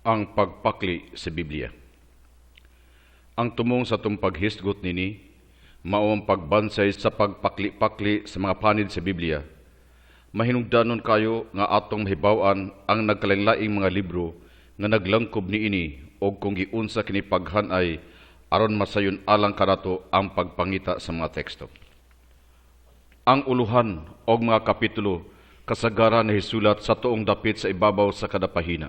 ang pagpakli sa Biblia. Ang tumong sa tung paghisgot nini, mao ang pagbansay sa pagpakli-pakli sa mga panid sa Biblia. Mahinungdanon kayo nga atong mahibaw-an ang nagkalain-laing mga libro nga naglangkob niini o kung giunsa kini paghanay aron masayon alang kanato ang pagpangita sa mga teksto. Ang uluhan o mga kapitulo kasagaran na hisulat sa tuong dapit sa ibabaw sa kada pahina.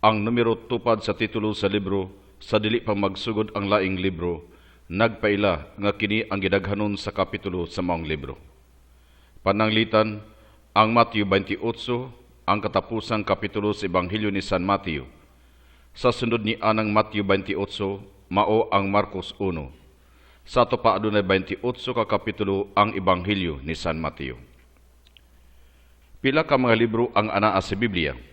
Ang numero tupad sa titulo sa libro sa dili pang magsugod ang laing libro nagpaila nga kini ang gidaghanon sa kapitulo sa maong libro. Pananglitan ang Matthew 28 ang katapusang kapitulo sa Ebanghelyo ni San Matthew. Sa sunod ni anang Matthew 28 mao ang Marcos 1. Sa to pa adunay 28 ka kapitulo ang Ebanghelyo ni San Mateo. Pila ka mga libro ang anaa sa Biblia?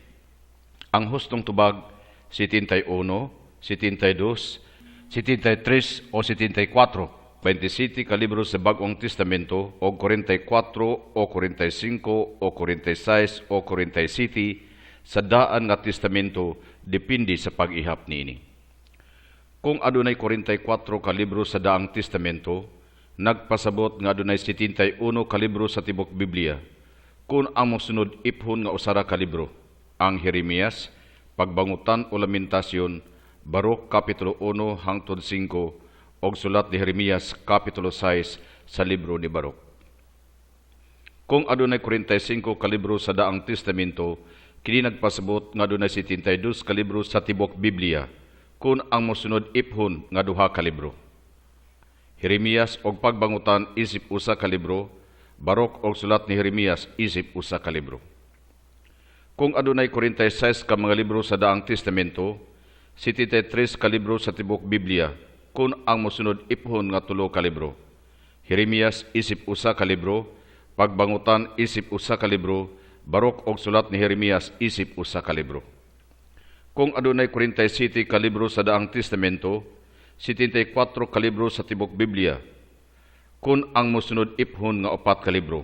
Ang hustong tubag 71, 72, 73 o 74, 27 ka libro sa Bagong Testamento o 44 o 45 o 46 o 47 sa daan nga testamento depende sa pag-ihap niini. Kung adunay 44 ka libro sa daang testamento, nagpasabot nga adunay 71 ka libro sa tibok Biblia. Kung ang mosunod iphon nga usara ka libro, ang Jeremias, Pagbangutan o Lamentasyon, Barok Kapitulo 1 hangtod 5 og sulat ni Jeremias Kapitulo 6 sa libro ni Barok. Kung adunay 45 ka libro sa daang testamento, kini nagpasabot nga adunay 72 ka libro sa tibok Biblia, kung ang mosunod iphon nga duha ka libro. Jeremias og Pagbangutan isip usa ka libro, Barok og sulat ni Jeremias isip usa ka libro. Kung adunay 46 ka mga libro sa daang testamento, 73 ka libro sa tibok Biblia, kung ang mosunod iphon nga tulo ka libro. Jeremias isip usa ka libro, Pagbangutan isip usa ka libro, Barok og sulat ni Jeremias isip usa ka libro. Kung adunay 47 ka libro sa daang testamento, 74 ka libro sa tibok Biblia, kung ang mosunod iphon nga upat ka libro.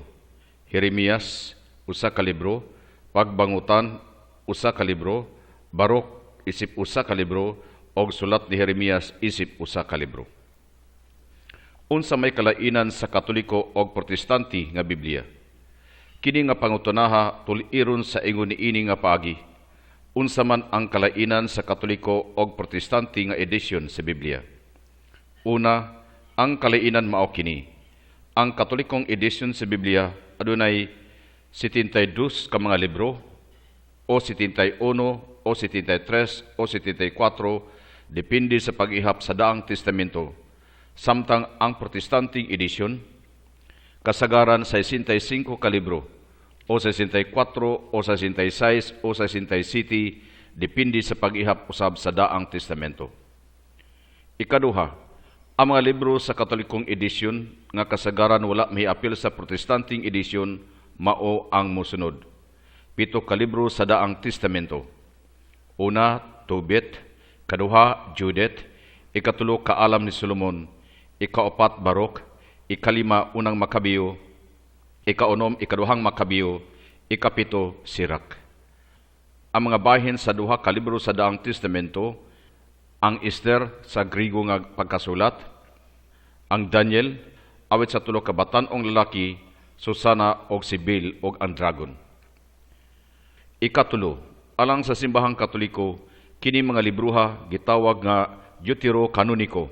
Jeremias usa ka libro, Pagbangutan usa ka libro, Barok isip usa ka libro og sulat ni Jeremias isip usa ka libro. Unsa may kalainan sa Katoliko og Protestante nga Biblia? Kini nga pangutonaha tuliron sa ingon niini nga paagi. Unsa man ang kalainan sa Katoliko og Protestante nga edisyon sa Biblia? Una, ang kalainan mao kini. Ang Katolikong edisyon sa Biblia adunay 72 ka mga libro o 71 o 73 o 74 depende sa pag-ihap sa daang testamento. Samtang ang Protestanting edition kasagaran sa 65 ka libro o 64 o 66 o 67 depende sa pag-ihap usab sa daang testamento. Ikaduha, ang mga libro sa Katolikong edisyon nga kasagaran wala may apil sa Protestanting edisyon mao ang musunod. Pito ka libro sa daang testamento. Una, Tobit, kaduha, Judith, ikatulo, Kaalam ni Solomon, ikaapat, Barok, ikalima, Unang Makabiyo, ikaunom, ikaduhang Makabiyo, ikapito, Sirak. Ang mga bahin sa duha ka libro sa daang testamento, ang Esther sa Grigo nga pagkasulat, ang Daniel, awit sa tulo ka batan-ong lalaki, Susana og Sibil og ang dragon. Ikatulo, alang sa simbahang katoliko, kini mga libruha gitawag nga Deuterocanonico.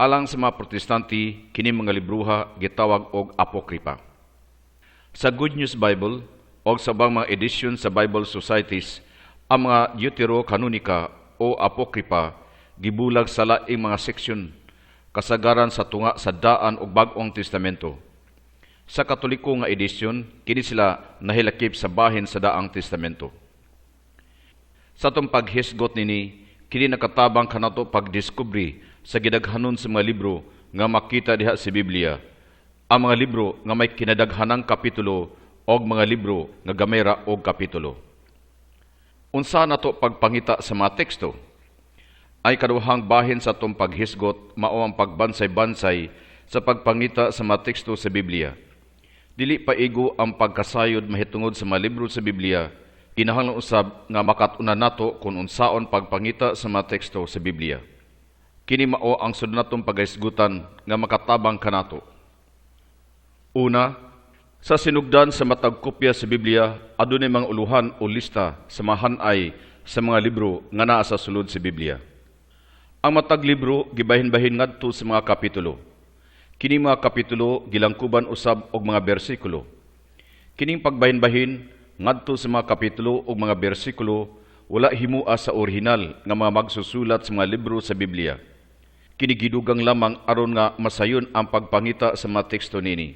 Alang sa mga protestante, kini mga libruha gitawag og apokripa. Sa Good News Bible o sa bang mga edisyon sa Bible Societies, ang mga Deuterocanonica o apokripa gibulag sa laing mga seksyon kasagaran sa tunga sa daan og bag-ong testamento. Sa katoliko nga edisyon, kini sila nahilakip sa bahin sa daang testamento. Sa itong paghisgot nini, kini nakatabang kanato pagdiskubre sa gidaghanon sa mga libro nga makita diha sa Biblia. Ang mga libro nga may kinadaghanang kapitulo o mga libro nga gamera og kapitulo. Unsa nato pagpangita sa mga teksto? Ay kaduhang bahin sa itong paghisgot mao ang pagbansay-bansay sa pagpangita sa mga teksto sa Biblia. Dili paigo ang pagkasayod mahitungod sa mga libro sa Biblia, kinahanglan usab nga makatuna nato kung unsaon pagpangita sa mga teksto sa Biblia. Kini mao ang sunod natong pagaisgutan nga makatabang kanato. Una, sa sinugdan sa matag kopya sa Biblia, adunay mga uluhan o lista sa mga hanay sa mga libro nga naa sa sulod sa Biblia. Ang matag libro gibahin-bahin ngadto sa mga kapitulo. Kini mga kapitulo gilangkuban usab og mga bersikulo. Kining pagbahin-bahin ngadto sa mga kapitulo ug mga bersikulo wala himua sa orihinal nga mga magsusulat sa mga libro sa Biblia. Kini gidugang lamang aron nga masayon ang pagpangita sa mga teksto nini.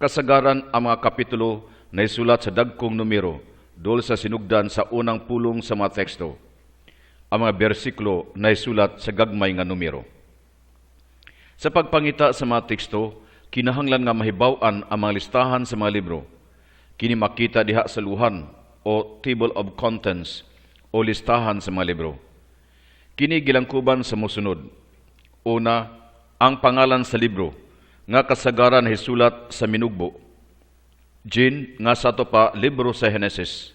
Kasagaran ang mga kapitulo na isulat sa dagkong numero dol sa sinugdan sa unang pulong sa mga teksto. Ang mga bersikulo na isulat sa gagmay nga numero. Sa pagpangita sa mga teksto, kinahanglan nga mahibaw-an ang mga listahan sa mga libro. Kini makita diha sa luhan o table of contents o listahan sa mga libro. Kini gilangkuban sa musunod. Una, ang pangalan sa libro nga kasagaran hisulat sa minugbo. Jin nga sato pa libro sa Henesis.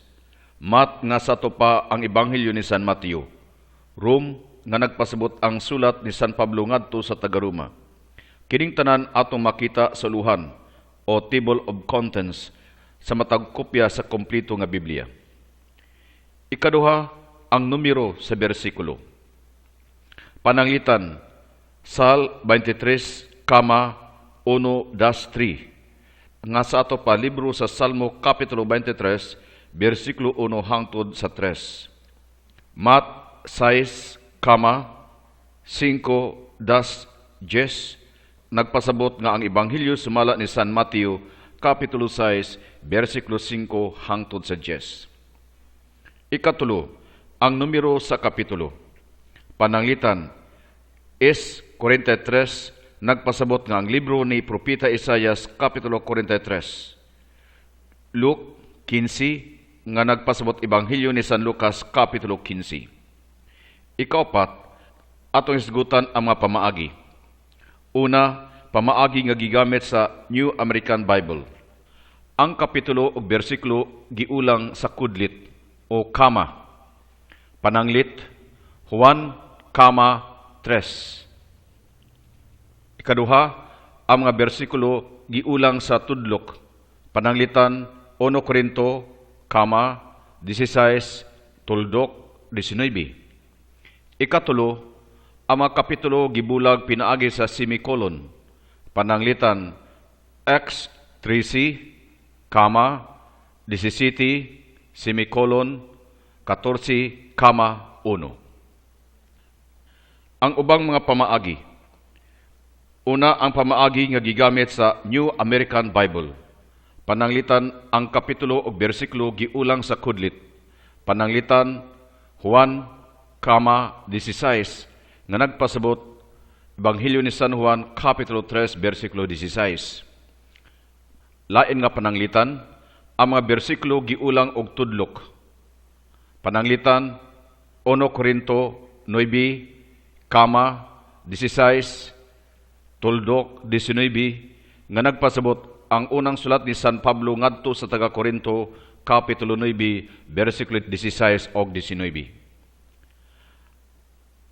Mat nga sato pa ang ebanghelyo ni San Mateo. Rome nga nagpasabot ang sulat ni San Pablo ngadto sa Tagaruma. Kining tanan atong makita sa luhan o table of contents sa matag kopya sa kompleto nga Biblia. Ikaduha, ang numero sa bersikulo. Pananglitan, Sal 23, kama 1 3 nga sa ato pa libro sa Salmo Kapitulo 23, versikulo 1 hangtod sa 3. Mat 6, kama 5 das 10 nagpasabot nga ang Ebanghelyo sumala ni San Mateo Kapitulo 6, versikulo 5 hangtod sa 10. Ikatulo, ang numero sa kapitulo. Pananglitan, is 43, nagpasabot nga ang libro ni Propita Isayas, Kapitulo 43. Luke 15, nga nagpasabot Ebanghelyo ni San Lucas, Kapitulo 15. Ikaapat, atong isgutan ang mga pamaagi. Una, pamaagi nga gigamit sa New American Bible. Ang kapitulo o bersikulo giulang sa kudlit o kama. Pananglit, Juan, kama, tres. Ikaduha, ang mga bersikulo giulang sa tudlok. Pananglitan, 1 Korinto, kama, 16, tuldok, 19. Ikatulo, ang mga kapitulo gibulag pinaagi sa semicolon. Pananglitan, X, 3C, kama, 17, semicolon, 14, kama, 1. Ang ubang mga pamaagi. Una, ang pamaagi nga gigamit sa New American Bible. Pananglitan ang kapitulo o bersikulo giulang sa kudlit. Pananglitan Juan, kama 16 nga nagpasabot Ebanghelyo ni San Juan, Kapitulo 3, versikulo 16. Lain nga pananglitan, ang mga bersikulo giulang og tudlok. Pananglitan, 1 Korinto 9, kama 16, tuldok 19, nga nagpasabot ang unang sulat ni San Pablo ngadto sa taga Korinto, Kapitulo 9, versikulo 16 og 19.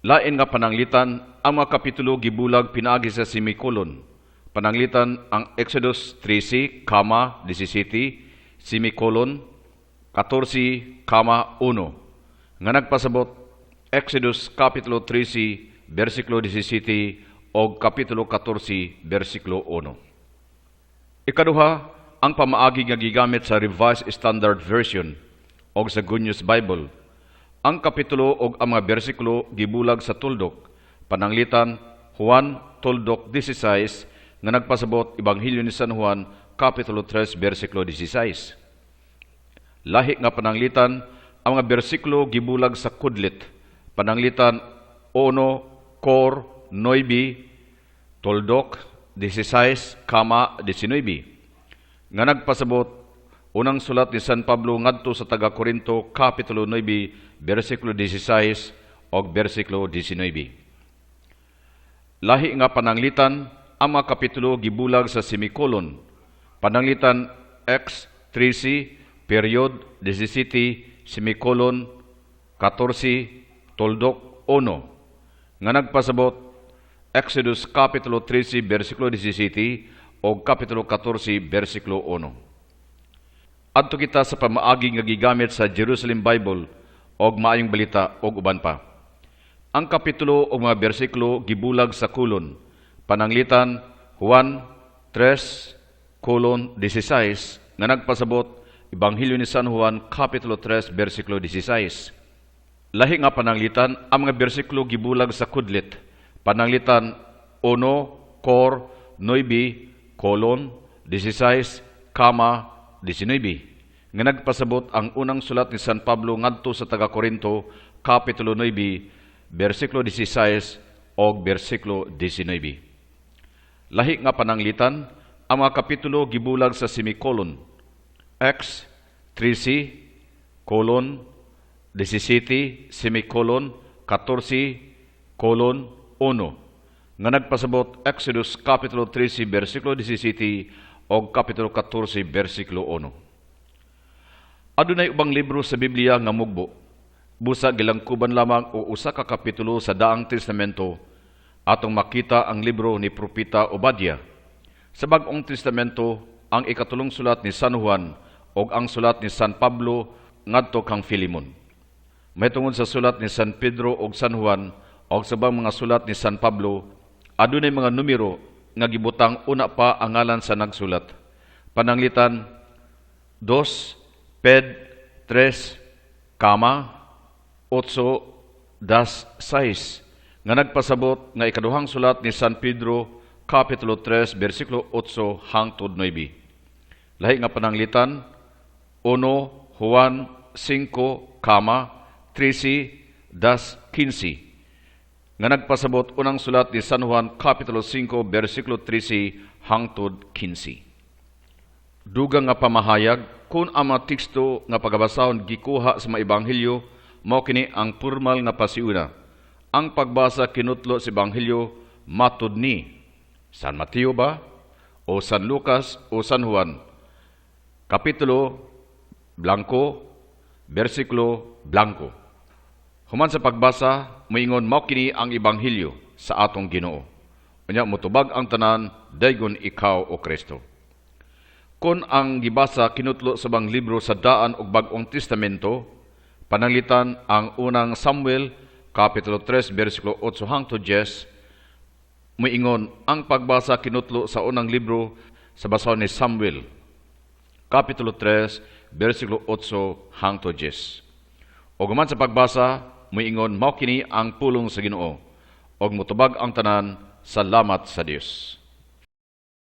Lain nga pananglitan, ang mga kapitulo gibulag pinaagi sa semikolon. Pananglitan ang Exodus 13, kama 17, semikolon 14, kama 1. Nga nagpasabot Exodus Kapitulo 13, versikulo 17 o Kapitulo 14, versikulo 1. Ikaduha, ang pamaagi nga gigamit sa Revised Standard Version o sa Good News Bible ang kapitulo o ang mga bersikulo gibulag sa tuldok, pananglitan Juan tuldok 16 nga nagpasabot Ebanghelyo ni San Juan kapitulo 3 bersikulo 16. Lahi nga pananglitan ang mga bersikulo gibulag sa kudlit, pananglitan 1 kor 9 tuldok 16 kama 19 nga nagpasabot Unang sulat ni San Pablo ngadto sa taga Korinto kapitulo 9 bersikulo 16 o bersikulo 19. Lahi nga pananglitan ang mga kapitulo gibulag sa semikolon. Pananglitan X 3C period 17 semicolon 14 tuldok 1 nga nagpasabot Exodus Kapitulo 13 versikulo 17 o Kapitulo 14 versikulo 1. Adto kita sa pamaagi nga gigamit sa Jerusalem Bible og maayong balita og uban pa. Ang kapitulo o mga bersikulo gibulag sa kulon. Pananglitan Juan 3 kolon 16 nga nagpasabot Ebanghelyo ni San Juan kapitulo 3 bersikulo 16. Lahi nga pananglitan ang mga bersikulo gibulag sa kudlit. Pananglitan 1 kor 9 kolon 16 kama 19 nga nagpasabot ang unang sulat ni San Pablo ngadto sa taga Korinto kapitulo 9 versikulo 16 o versikulo 19. Lahi nga pananglitan ang mga kapitulo gibulag sa semicolon X 3C colon 17 semicolon 14 colon 1 nga nagpasabot Exodus kapitulo 13 versikulo 17 o kapitulo 14 versikulo 1. Adunay ubang libro sa Biblia nga mugbo. Busa gilangkuban lamang o usa ka kapitulo sa Daang Testamento atong makita ang libro ni Propeta Obadiah. Sa Bagong Testamento, ang ikatulong sulat ni San Juan o ang sulat ni San Pablo ngadto kang Filimon. May tungod sa sulat ni San Pedro o San Juan o sa mga sulat ni San Pablo, adunay mga numero nga gibutang una pa ang ngalan sa nagsulat. Pananglitan 2, ped, 3, kama, 8, das 6 nga nagpasabot nga ikaduhang sulat ni San Pedro kapitulo 3 bersikulo 8 hangtod 9. Lahi nga pananglitan 1 Juan 5 kama 13 das 15 nga nagpasabot unang sulat ni San Juan kapitulo 5 bersikulo 13 hangtod 15. Dugang nga pamahayag kung ang mga teksto nga pagabasahon gikuha sa mga ebanghelyo mao kini ang formal nga pasiuna. Ang pagbasa kinutlo sa ebanghelyo matud ni San Mateo ba o San Lucas o San Juan. Kapitulo blanco, bersikulo blanco. Human sa pagbasa, moingon mao kini ang ebanghelyo sa atong Ginoo. Unya mutubag ang tanan daygon ikaw o Kristo. Kung ang gibasa kinutlo sa bang libro sa daan ug bag-ong testamento, pananglitan ang unang Samuel kapitulo 3 bersikulo 8 hangtod 10 moingon ang pagbasa kinutlo sa unang libro sa basahon ni Samuel kapitulo 3 bersikulo 8 hangtod 10. O guman sa pagbasa moingon mao kini ang pulong sa Ginoo og mutubag ang tanan salamat sa Dios.